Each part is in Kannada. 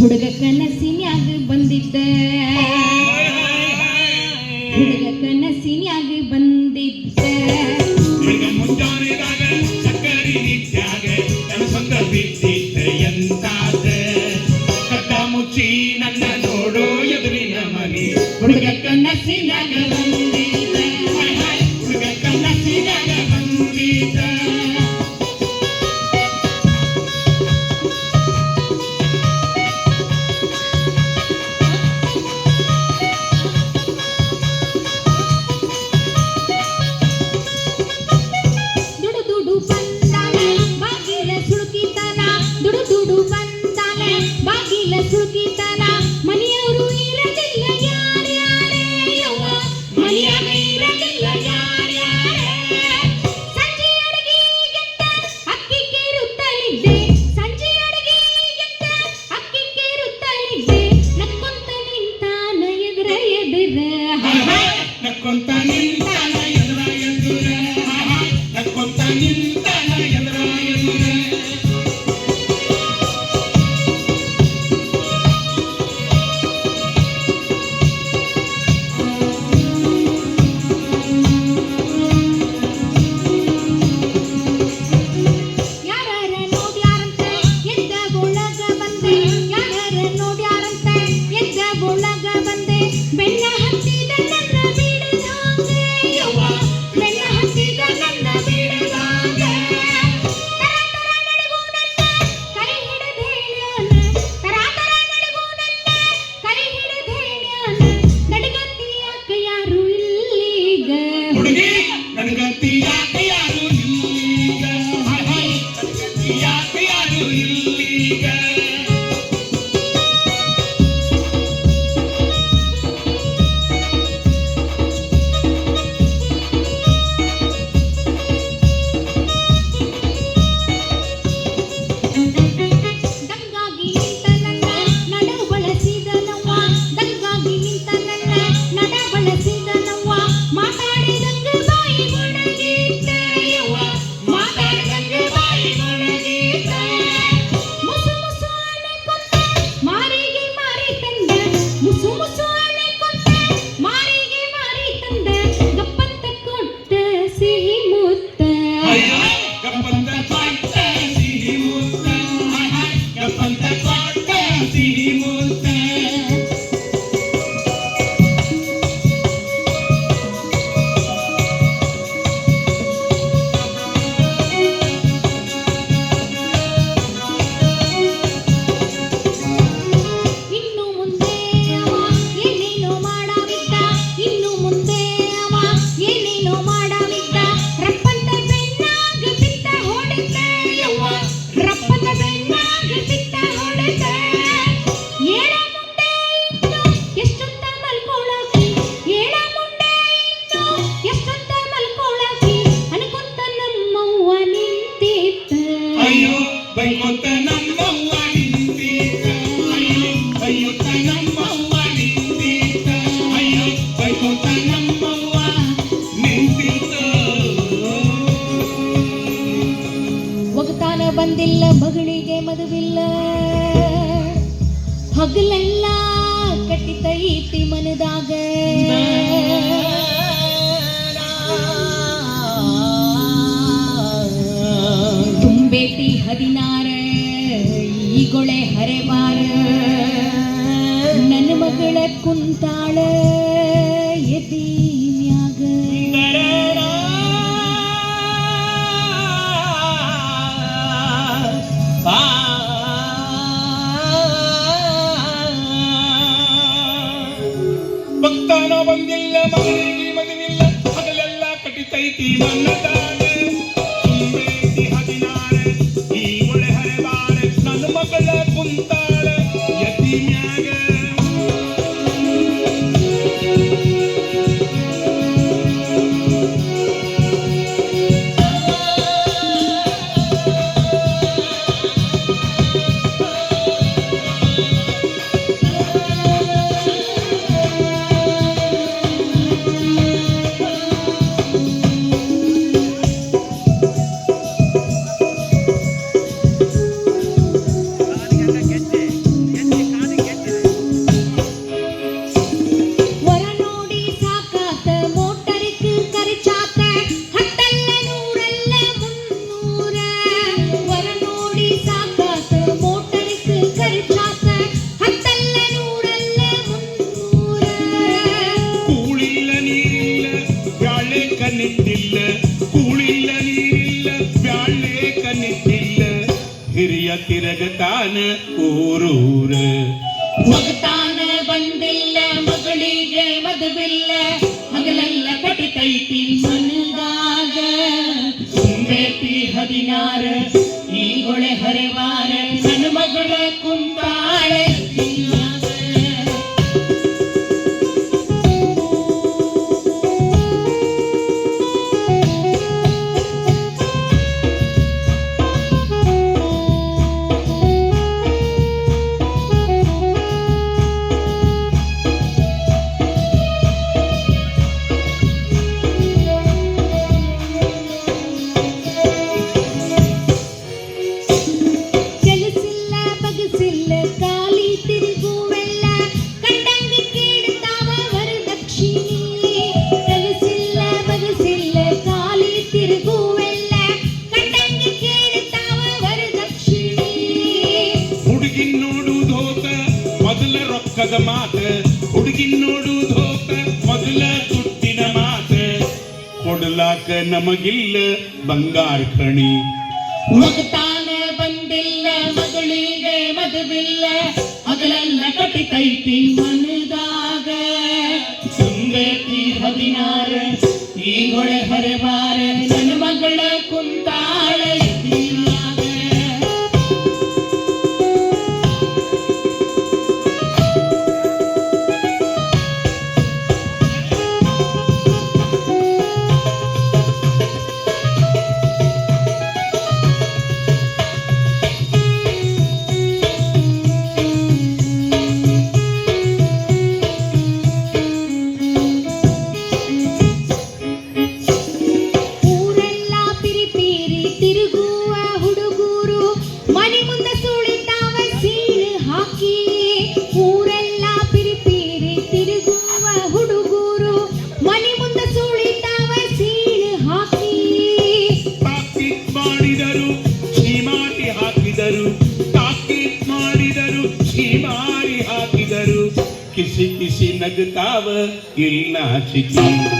ಹುಡುಗ ಕನಸಿನ್ಯಾಗ ಬಂದಿದ್ದ. ಹುಡುಗ ಹರಿವೆ ನಕ್ಕೊಂತ ನಿಂತ ಕೈಗೊಳೆ ಹರೆಮಾರ ನನ್ನ ಮಗಳ ಕುಂತಾಳ ಎದೀನ್ಯಾಗ ಭಕ್ತಾನ ಬಂದಿಲ್ಲ ಮಗನಿಗೆ ಮದುವಿಲ್ಲ ಅದಲ್ಲೆಲ್ಲ ಕಟ್ಟಿತೈತಿ ಮನ್ನದ de. ನಮಗಿಲ್ಲ ಬಂಗಾರ ಕಣಿ. ಮಗತಾನೆ ಬಂದಿಲ್ಲ, ಮಗಳಿಗೆ ಮದುವಿಲ್ಲ ಹಗಲೆಲ್ಲ ಕೈತಿ ಮನದಾಗ. ಸುಂದರತಿ ಹದಿನಾರ, ಈ ಹೊಳೆ ಹರಿವಾರ जगताव किल्ला शिकी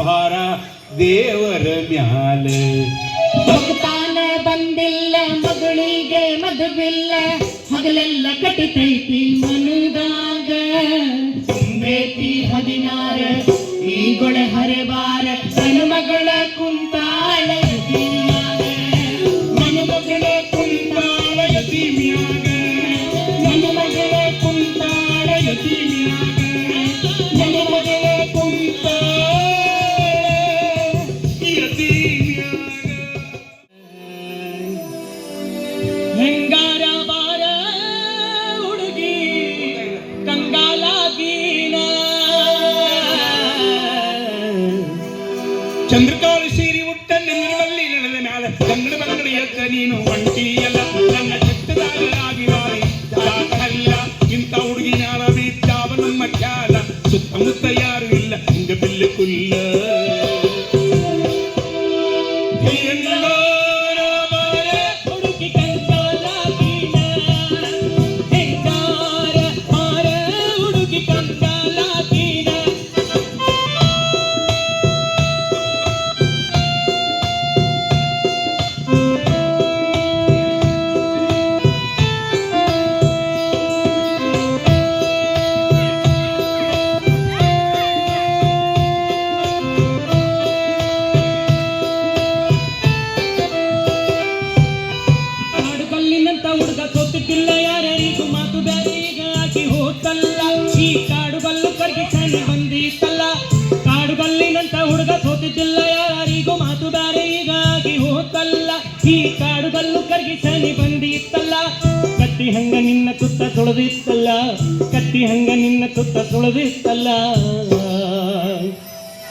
ಭಾರ ದೇವರ ಮ್ಯಾಲ. ಭಕ್ತಾನ ಬಂದಿಲ್ಲ, ಮಗಳಿಗೆ ಮದುವಿಲ್ಲ ಹಗಲೆಲ್ಲ ಕಟ್ಟಿತೈತಿ ಮನುದಾಗ. ಬೇತಿ ಹದಿನಾರ ಈಗೊಳೆ ಹರೆವಾರ ನನ್ನ ಮಗಳು കുല്ല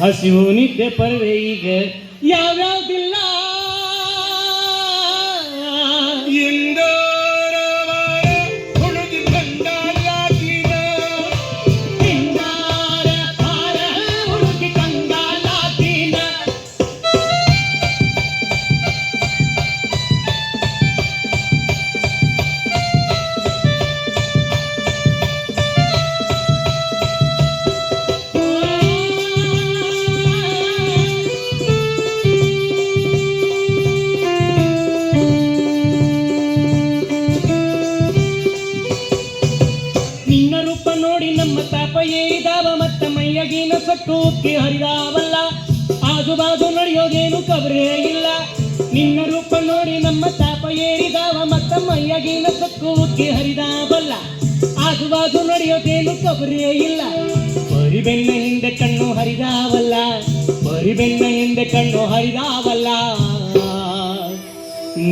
ಹಸಿವು ನಿದ್ದೆ ಪರವೆ ಈಗ ಯಾವ್ಯಾವ್ದಿಲ್ಲ ತಾಪ ಏರಿದಾವ ಮತ್ತ ಮೈಯಗಿನ ಸಟ್ಟು ಉಕ್ಕಿ ಹರಿದಾವಲ್ಲ? ಆಜು ಬಾಜು ನಡೆಯೋದೇನು ಕಬರೇ ಇಲ್ಲ. ನಿನ್ನ ರೂಪ ನೋಡಿ ನಮ್ಮ ತಾಪ ಏರಿದಾವ ಮತ್ತ ಮೈಯಗಿನ ಸಟ್ಟು ಉಕ್ಕಿ ಹರಿದಾವಲ್ಲ? ಆಜು ಬಾಜು ನಡೆಯೋದೇನು ಕಬರೇ ಇಲ್ಲ. ಬರಿಬೆನ್ನ ಹಿಂದೆ ಕಣ್ಣು ಹರಿದಾವಲ್ಲ? ಬರಿಬೆನ್ನ ಹಿಂದೆ ಕಣ್ಣು ಹರಿದಾವಲ್ಲ?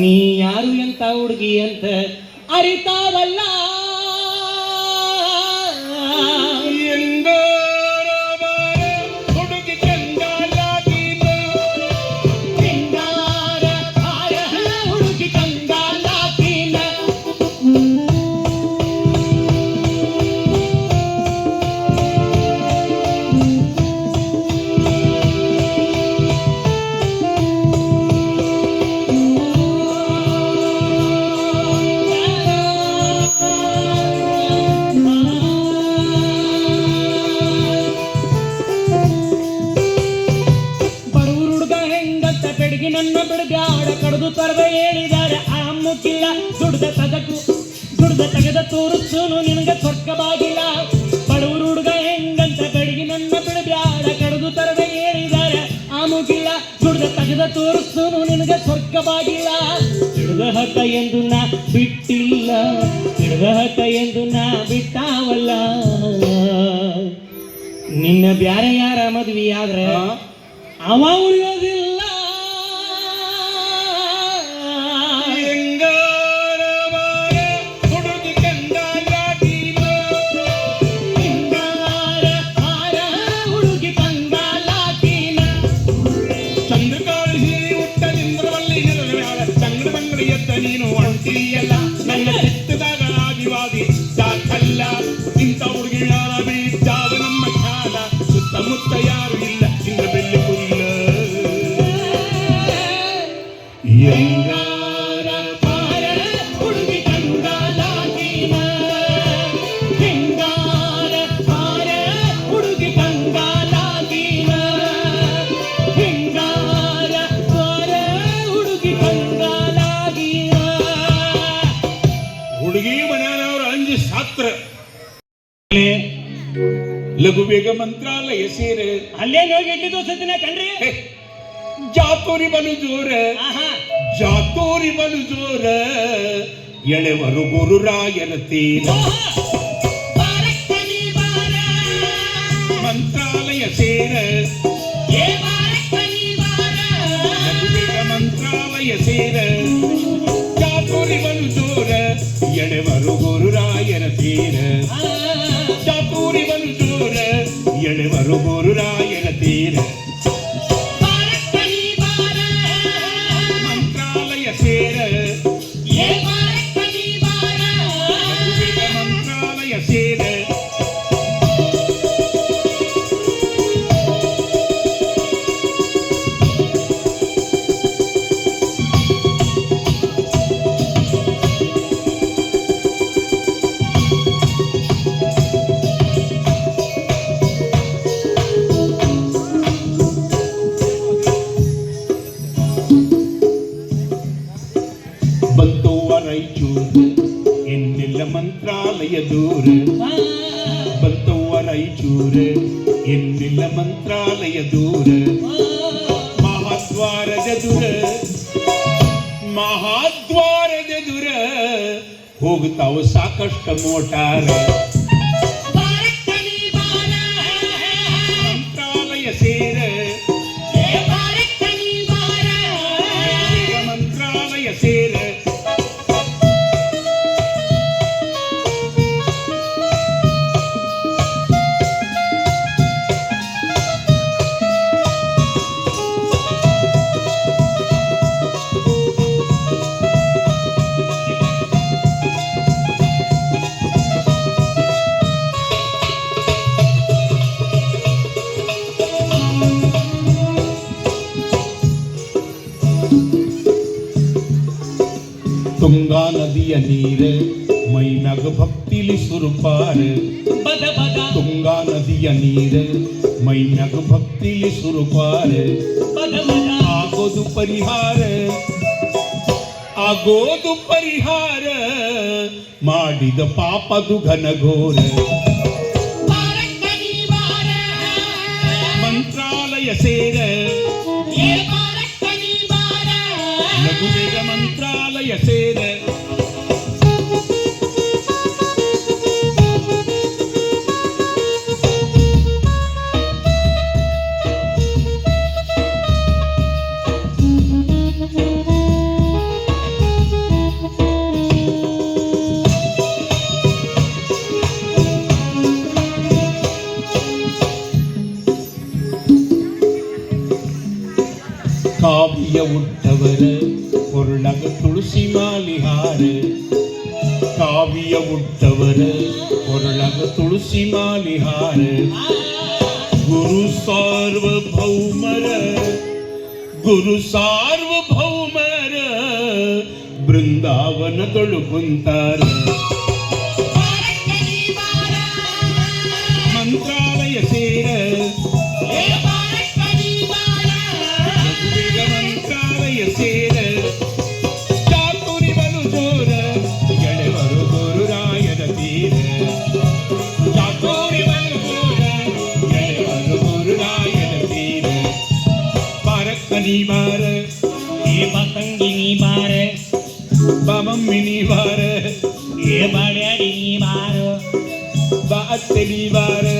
ನೀ ಯಾರು ಎಂತ ಹುಡುಗಿ ಅಂತ ಅರಿತಾವಲ್ಲ? ಬೆಡಗಿ ನನ್ನ ಬಿಡಬ್ಯಾಡ ಕಡ್ದು ತರದ ಹೇಳಿದಾರೆ ಆ ಮುಕ್ಕಿಲ್ಲ ದುಡ್ದ ತಗಕು ದುಡ್ದ ತೆಗೆದ ತೋರಿಸೂನು ನಿನಗೆ ಸ್ವರ್ಗವಾಗಿಲ್ಲ. ಬಡವ್ರ ಹುಡುಗ ಹೆಂಗಂತ ಬೆಡಗಿ ನನ್ನ ಬಿಡಬ್ಯಾಡ ಕಡ್ದು ತರದ ಹೇಳಿದಾರೆ ಆ ಮುಗಿಲ್ಲ ದುಡ್ದ ತೆಗೆದ ತೋರಿಸೂನು ನಿನಗೆ ಸ್ವರ್ಗವಾಗಿಲ್ಲ. ಹಿಡ್ದ ಹಠ ಎಂದು ನಾ ಬಿಟ್ಟಿಲ್ಲ ಹಿಡಿದ ಹತ್ತ ಎಂದು ನಾ ಬಿಟ್ಟಾವಲ್ಲ. ನಿನ್ನ ಬ್ಯಾರೆ ಯಾರ ಮದ್ವಿ ಆದ್ರೆ ಅವ ಉಳಿಯೋದಿಲ್ಲ. ಲಘು ಬೇಗ ಮಂತ್ರಾಲಯ ಸೇರೆ ಅಲ್ಲೇನು ಹೋಗಿ ಇಡ್ಲಿ ದೋಸೆ ತಿನ್ನ ಕಣ್ರಿ? ಜಾತೋರಿ ಬಲು ಜೋರ. ಜಾತೂರಿ ಬಲು ಜೋರ. ಎಳೆವರು ಗುರುರಾಯರ ತೀರ. ಮಂತ್ರಾಲಯ ಸೇರ. ಮಂತ್ರಾಲಯ ಸೇರ. कष्ट मोटा रे। ನದಿಯ ನೀರ ಮೈ ಮ್ಯಾಗ ಭಕ್ತಿಲಿ ಸುರುಪಾರ. ತುಂಗಾ ನದಿಯ ನೀರ ಮೈ ಮ್ಯಾಗ ಭಕ್ತಿಲಿ ಸುರುಪಾರ. ಆಗೋದು ಪರಿಹಾರ ಆಗೋದು ಪರಿಹಾರ, ಮಾಡಿದ ಪಾಪದು ಘನಘೋರ. ಗುರು ಸಾರ್ವಭೌಮರ ಗುರು ಸಾರ್ವಭೌಮರ ಬೃಂದಾವನ ಕುಂತಾರ ಬಾರ ಏ ಪತಂಗಿನಿ ಬಾರ ಬಾಮಮ್ಮಿನಿ ಬಾರ ಏ ಬಾಳ್ಯಾಡಿನಿ ಬಾರ ಬಾ ಅತ್ತೆನಿ ಬಾರ ಏ ಮಾಮನಿ ಬಾರ